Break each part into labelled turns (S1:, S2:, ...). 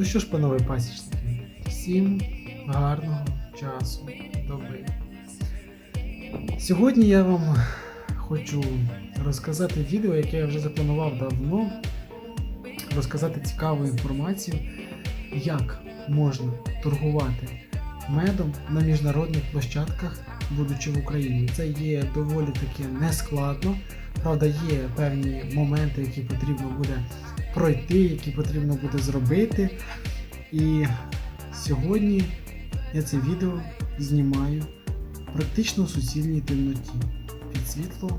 S1: Ну що ж, панове пасічники, всім гарного часу доби. Сьогодні я вам хочу розказати відео, яке я вже запланував давно. Розказати цікаву інформацію, як можна торгувати медом на міжнародних площадках, будучи в Україні. Це є доволі таки нескладно. Правда, є певні моменти, які потрібно буде пройти, які потрібно буде зробити. І сьогодні я це відео знімаю практично в суцільній темноті під світло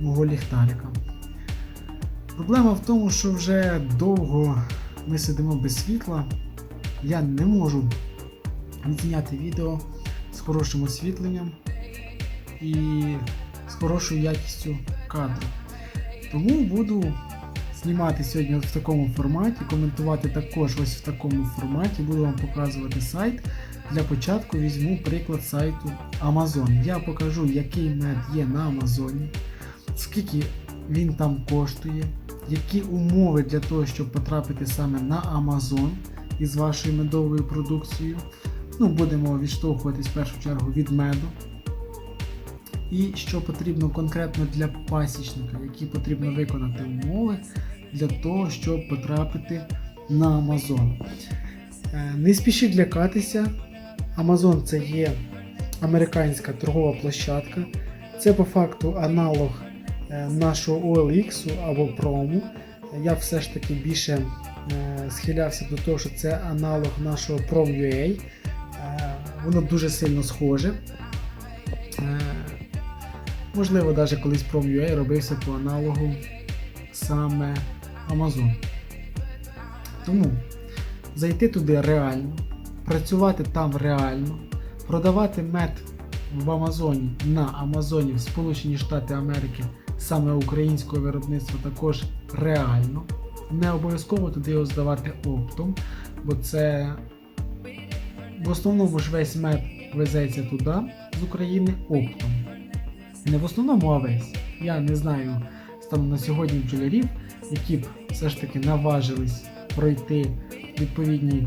S1: мого ліхтарика. Проблема в тому, що вже довго ми сидимо без світла. Я не можу відзняти відео з хорошим освітленням і з хорошою якістю кадру. Тому буду знімати сьогодні в такому форматі, коментувати також ось в такому форматі. Буду вам показувати сайт. Для початку візьму приклад сайту Amazon. Я покажу, який мед є на Амазоні, скільки він там коштує, які умови для того, щоб потрапити саме на Amazon із вашою медовою продукцією. Ну, будемо відштовхуватись в першу чергу від меду. І що потрібно конкретно для пасічника, які потрібно виконати умови для того, щоб потрапити на Amazon. Е, Не спішіть лякатися. Amazon це є американська торгова площадка. Це по факту аналог е, нашого OLX або Promo. Я все ж таки більше е, схилявся до того, що це аналог нашого Prom.ua. Воно дуже сильно схоже. Можливо, навіть колись Prom.ua робився по аналогу саме Amazon. Тому зайти туди реально, працювати там реально, продавати мед в Амазоні на Амазоні в Сполучені Штати Америки саме українського виробництва також реально. Не обов'язково туди його здавати оптом, бо це в основному ж весь мед везеться туди з України оптом. Не в основному, а весь. Я не знаю станом на сьогодні бджолярів, які б все ж таки наважились пройти відповідні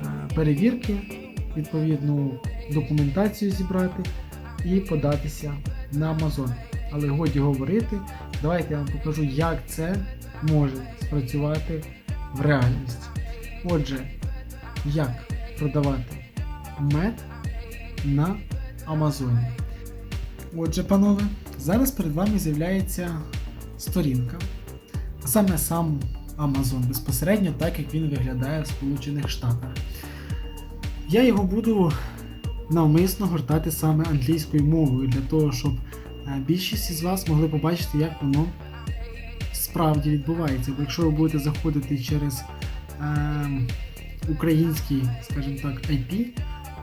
S1: е, перевірки, відповідну документацію зібрати і податися на Amazon. Але годі говорити, давайте я вам покажу, як це може спрацювати в реальності. Отже, як продавати мед на Амазоні. Отже, панове, зараз перед вами з'являється сторінка, а саме сам Amazon безпосередньо, так як він виглядає в Сполучених Штатах. Я його буду навмисно гортати саме англійською мовою, для того, щоб е, більшість із вас могли побачити, як воно справді відбувається. Бо якщо ви будете заходити через е, український, скажімо так, IP,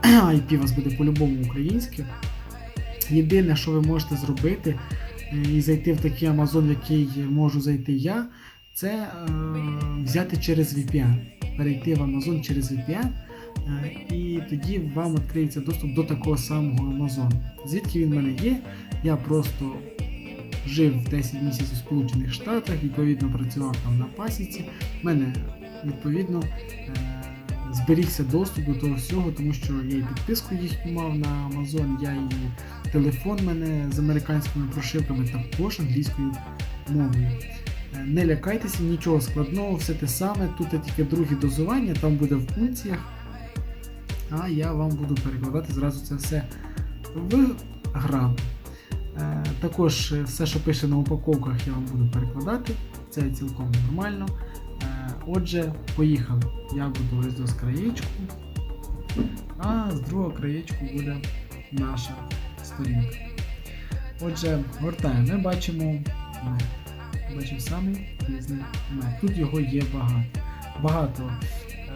S1: IP у вас буде по-любому українське. Єдине, що ви можете зробити і зайти в такий Amazon, в який можу зайти я, це е, взяти через VPN, перейти в Amazon через VPN, е, і тоді вам відкриється доступ до такого самого Amazon. Звідки він в мене є? Я просто жив 10 місяців у Сполучених Штатах, відповідно працював там на пасіці. У мене відповідно е, зберігся доступ до того всього, тому що я і підписку їхню мав на Amazon, я і телефон мене з американськими прошивками також англійською мовою. Е, Не лякайтеся, нічого складного, все те саме. Тут є тільки друге дозування, там буде в пункціях. А я вам буду перекладати зразу це все в грам. Е, Також е, все, що пише на упаковках, я вам буду перекладати. Це цілком нормально. Отже, поїхали. Я буду ось з краєчку, а з другого краєчку буде наша сторінка. Отже, гортаємо, ми бачимо мед. Бачимо самий різний мед. Тут його є багато. Багато е,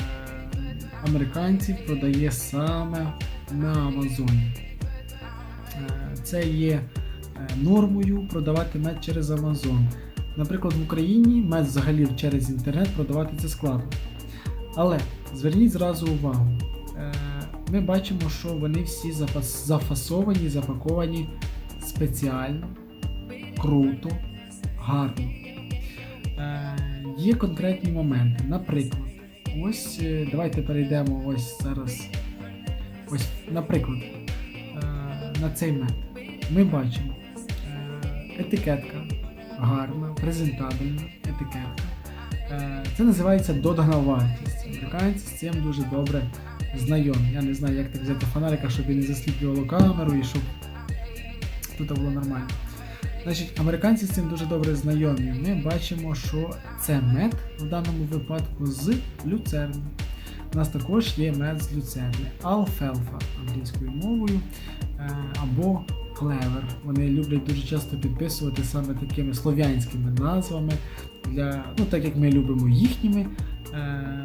S1: американців продає саме на Амазоні. Е, це є е, нормою продавати мед через Amazon. Наприклад, в Україні мед взагалі через інтернет продавати це складно. Але зверніть зразу увагу. е, Ми бачимо, що вони всі зафасовані, запаковані спеціально, круто, гарно. Е, Є конкретні моменти. Наприклад, ось е, давайте перейдемо ось зараз. Ось, наприклад, на цей мед. Ми бачимо етикетка гарна, презентабельна етикетка. Е, Це називається додана вартість. Американці з цим дуже добре знайомі. Я не знаю, як так взяти фонарика, щоб він не засліплювало камеру і щоб тут було нормально. Значить, американці з цим дуже добре знайомі. Ми бачимо, що це мед в даному випадку з люцерни. У нас також є мед з люцерни. Алфелфа англійською мовою е, або клевер. Вони люблять дуже часто підписувати саме такими слов'янськими назвами, для, ну, так як ми любимо їхніми е,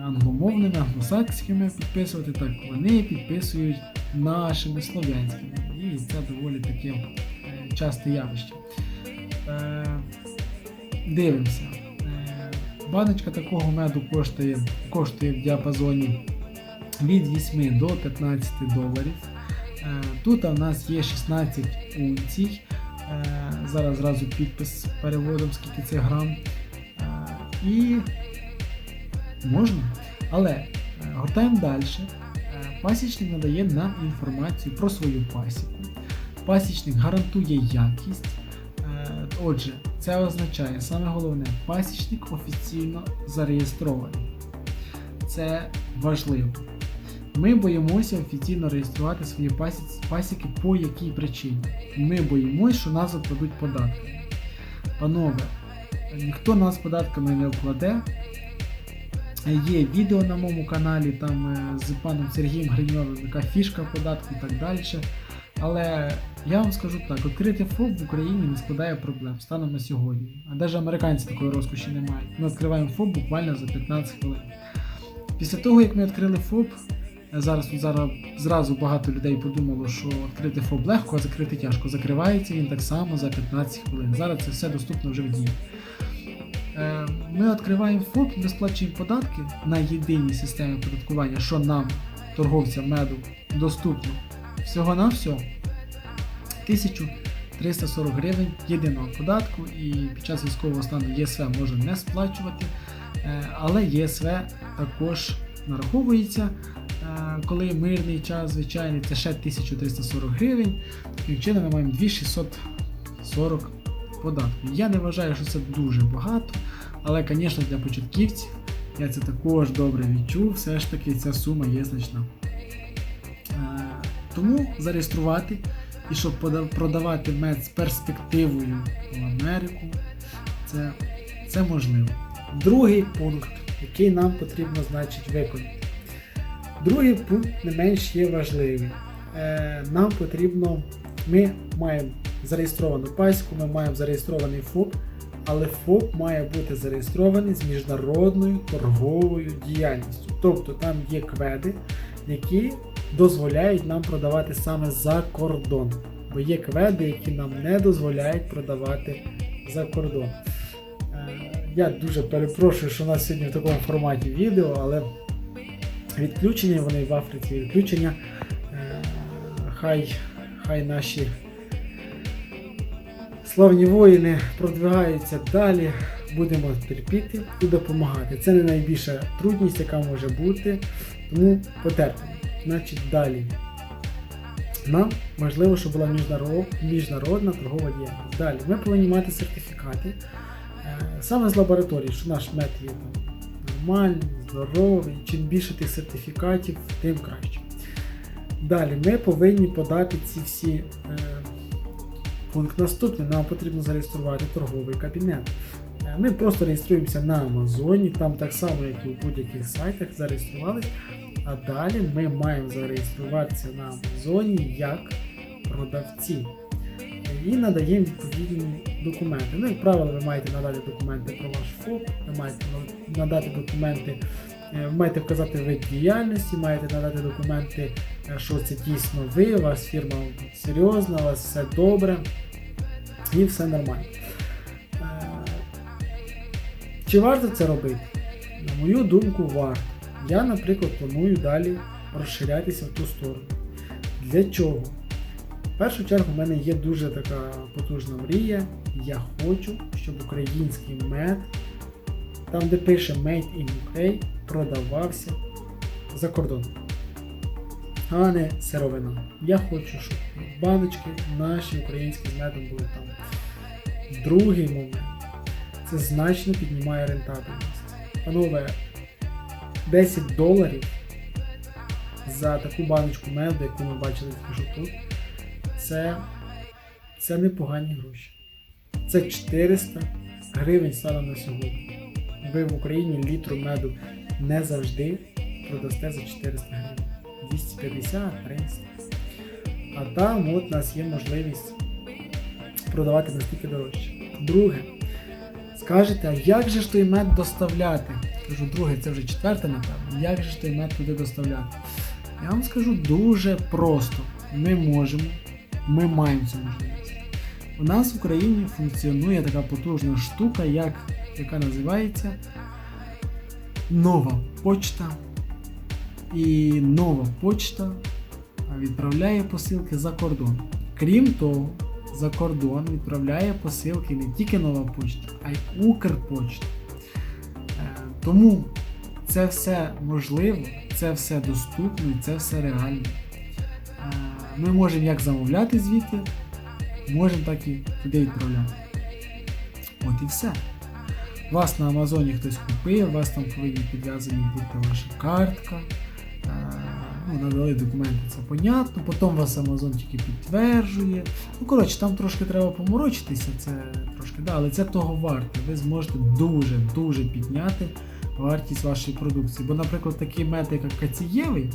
S1: англомовними, англосакськими підписувати, так вони підписують нашими слов'янськими. І це доволі таке е, часте явище. Е, дивимося. Е, баночка такого меду коштує, коштує в діапазоні від 8 до 15 доларів. Е, Тут у нас є 16 унцій. Е, Зараз зразу підпис переводом, скільки це грам. Е, І можна. Але гортаємо далі. Пасічник надає нам інформацію про свою пасіку. Пасічник гарантує якість. Отже, це означає саме головне, пасічник офіційно зареєстрований. Це важливо. Ми боїмося офіційно реєструвати свої пасіки по якій причині. Ми боїмося, що нас обкладуть податками. Панове, ніхто нас податками не обкладе. Є відео на моєму каналі там е, з паном Сергієм Гриньовим, яка фішка податку і так далі. Але я вам скажу так, відкрити ФОП в Україні не складає проблем станом на сьогодні. А навіть американці такої розкоші не мають. Ми відкриваємо ФОП буквально за 15 хвилин. Після того, як ми відкрили ФОП, зараз, тут зараз зразу багато людей подумало, що відкрити ФОП легко, а закрити тяжко. Закривається він так само за 15 хвилин. Зараз це все доступно вже в дії. Е, Ми відкриваємо ФОП, ми сплачуємо податки на єдиній системі оподаткування, що нам, торговцям меду, доступно всього на всього 1340 гривень єдиного податку, і під час військового стану ЄСВ може не сплачувати, е, але ЄСВ також нараховується. Коли мирний час, звичайний, це ще 1340 гривень. Таким чином ми маємо 2640 податку. Я не вважаю, що це дуже багато, але, звісно, для початківців я це також добре відчув. Все ж таки ця сума є значна. Е, Тому зареєструвати і щоб продавати мед з перспективою в Америку, це, це можливо. Другий пункт, який нам потрібно значить виконати. Другий пункт не менш є важливий. Е, нам потрібно, ми маємо зареєстровану паську, ми маємо зареєстрований ФОП, але ФОП має бути зареєстрований з міжнародною торговою діяльністю. Тобто там є кведи, які дозволяють нам продавати саме за кордон. Бо є кведи, які нам не дозволяють продавати за кордон. Е, Я дуже перепрошую, що у нас сьогодні в такому форматі відео, але відключення вони в Африці, відключення. Е, Хай, хай наші славні воїни продвигаються далі, будемо терпіти і допомагати. Це не найбільша трудність, яка може бути, тому потерпимо. Значить, далі. Нам важливо, щоб була міжнародна торгова діяльність. Далі ми повинні мати сертифікати е, саме з лабораторії, що наш мед є нормальний, здоровий. Чим більше тих сертифікатів, тим краще. Далі ми повинні подати ці всі. Е, пункт наступний, нам потрібно зареєструвати торговий кабінет. Е, Ми просто реєструємося на Амазоні, там так само, як і у будь-яких сайтах, зареєструвалися. А далі ми маємо зареєструватися на Амазоні як продавці. І надаємо відповідні документи. Ну, як правило, ви маєте надати документи про ваш ФОП, ви маєте надати документи, е, маєте вказати вид діяльності, маєте надати документи, е, що це дійсно ви, у вас фірма серйозна, у вас все добре і все нормально. Е, Чи варто це робити? На мою думку, варто. Я, наприклад, планую далі розширятися в ту сторону. Для чого? Першу чергу в мене є дуже така потужна мрія. Я хочу, щоб український мед там де пише Made in UK, продавався за кордоном. А не сировина. Я хочу, щоб баночки наші українські з медом були там. Другий момент. Це значно піднімає рентабельність. Панове, 10 доларів за таку баночку меду, яку ми бачили тільки тут, це, це непогані гроші. Це 400 гривень станом на сьогодні. Ви в Україні літру меду не завжди продасте за 400 гривень. 250, 300. А там от у нас є можливість продавати настільки дорожче. Друге, скажете, а як же ж той мед доставляти? Кажу, друге, це вже четверте, напевно. Як же ж той мед туди доставляти? Я вам скажу дуже просто. Ми можемо, ми маємо можливість. У нас в Україні функціонує така потужна штука, як, яка називається нова почта. І нова почта відправляє посилки за кордон. Крім того, за кордон відправляє посилки не тільки нова почта, а й Укрпочта. Е, Тому це все можливо, це все доступно це все реально. Ми можемо як замовляти звідти, можемо так і туди відправляти. От і все. Вас на Амазоні хтось купив, вас там повинні підв'язані бути ваша картка. Е, Ну, надали документи, це понятно. Потім вас Amazon тільки підтверджує. Ну, коротше, там трошки треба поморочитися, це трошки, да, але це того варте. Ви зможете дуже-дуже підняти вартість вашої продукції. Бо, наприклад, такий мед, як кацієвий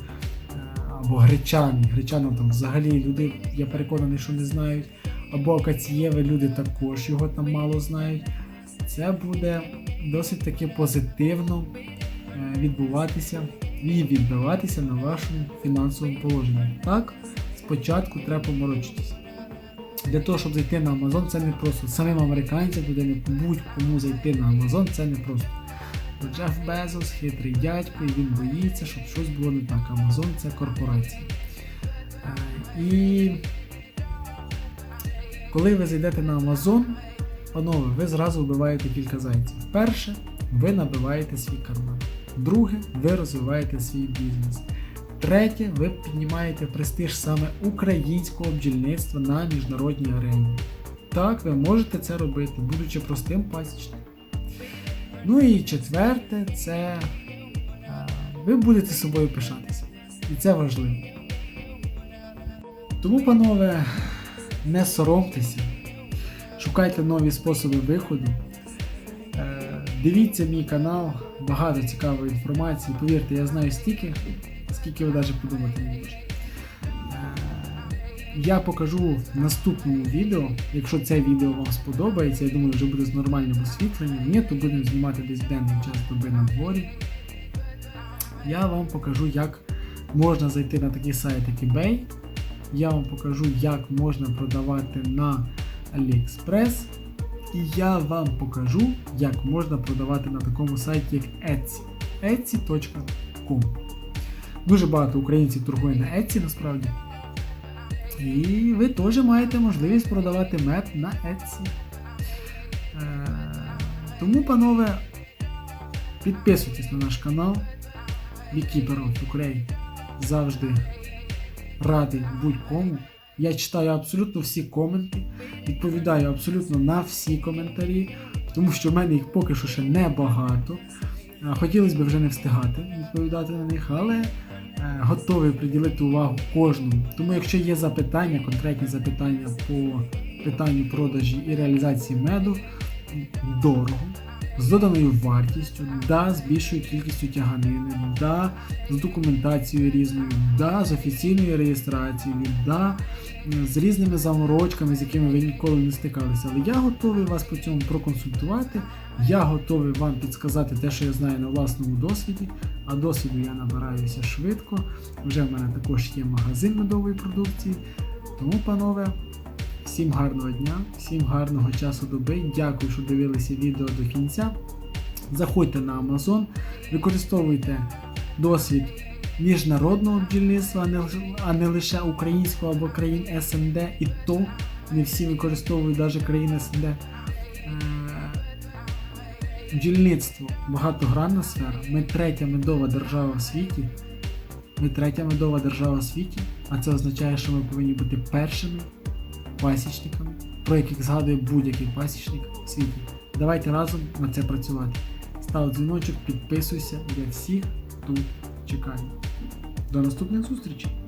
S1: або гречаний, гречаного там взагалі люди, я переконаний, що не знають, або акацієвий люди також його там мало знають. Це буде досить таки позитивно е, відбуватися і відбиватися на вашому фінансовому положенні. Так, спочатку треба поморочитися. Для того, щоб зайти на Amazon, це не просто. Самим американцям туди не будь-кому зайти на Amazon, це не просто. Бо Джеф Безос, хитрий дядько, і він боїться, щоб щось було не так. Amazon це корпорація. Е, І коли ви зайдете на Amazon, панове, ви зразу вбиваєте кілька зайців. Перше, ви набиваєте свій карман. Друге, ви розвиваєте свій бізнес. Третє, ви піднімаєте престиж саме українського бджільництва на міжнародній арені. Так, ви можете це робити, будучи простим пасічником. Ну і четверте, це е, ви будете собою пишатися. І це важливо. Тому, панове, не соромтеся, шукайте нові способи виходу. Е, Дивіться мій канал, багато цікавої інформації. Повірте, я знаю стільки, скільки ви навіть подумати не можете. Я покажу в наступному відео. Якщо це відео вам сподобається, я думаю, вже буде з нормальним освітленням. Ні, то будемо знімати десь денний час доби на дворі. Я вам покажу, як можна зайти на такий сайт, як eBay. Я вам покажу, як можна продавати на AliExpress. І я вам покажу, як можна продавати на такому сайті, як Etsy. Etsy.com. Дуже багато українців торгує на Etsy насправді. І ви теж маєте можливість продавати мед на Etsy. Е, Тому, панове, підписуйтесь на наш канал. Of Ukraine завжди радий будь-кому. Я читаю абсолютно всі коменти, відповідаю абсолютно на всі коментарі, тому що в мене їх поки що ще небагато. Хотілося б вже не встигати відповідати на них, але е, готовий приділити увагу кожному. Тому, якщо є запитання, конкретні запитання по питанню продажі і реалізації меду, дорого, з доданою вартістю, да, з більшою кількістю тяганини, да, з документацією різною, да, з офіційною реєстрацією, да, з різними заморочками, з якими ви ніколи не стикалися. Але я готовий вас по цьому проконсультувати. Я готовий вам підсказати те, що я знаю на власному досвіді, а досвіду я набираюся швидко. Вже в мене також є магазин медової продукції. Тому, панове, всім гарного дня, всім гарного часу доби. Дякую, що дивилися відео до кінця. Заходьте на Amazon, використовуйте досвід міжнародного бджільництва, а не, лише українського або країн СНД, і то не всі використовують навіть країни СНД. Е, Бджільництво багатогранна сфера. Ми третя медова держава в світі. Ми третя медова держава в світі, а це означає, що ми повинні бути першими пасічниками, про яких згадує будь-який пасічник в світі. Давайте разом на це працювати. Став дзвіночок, підписуйся, я всіх тут чекаю. До наступних зустрічей!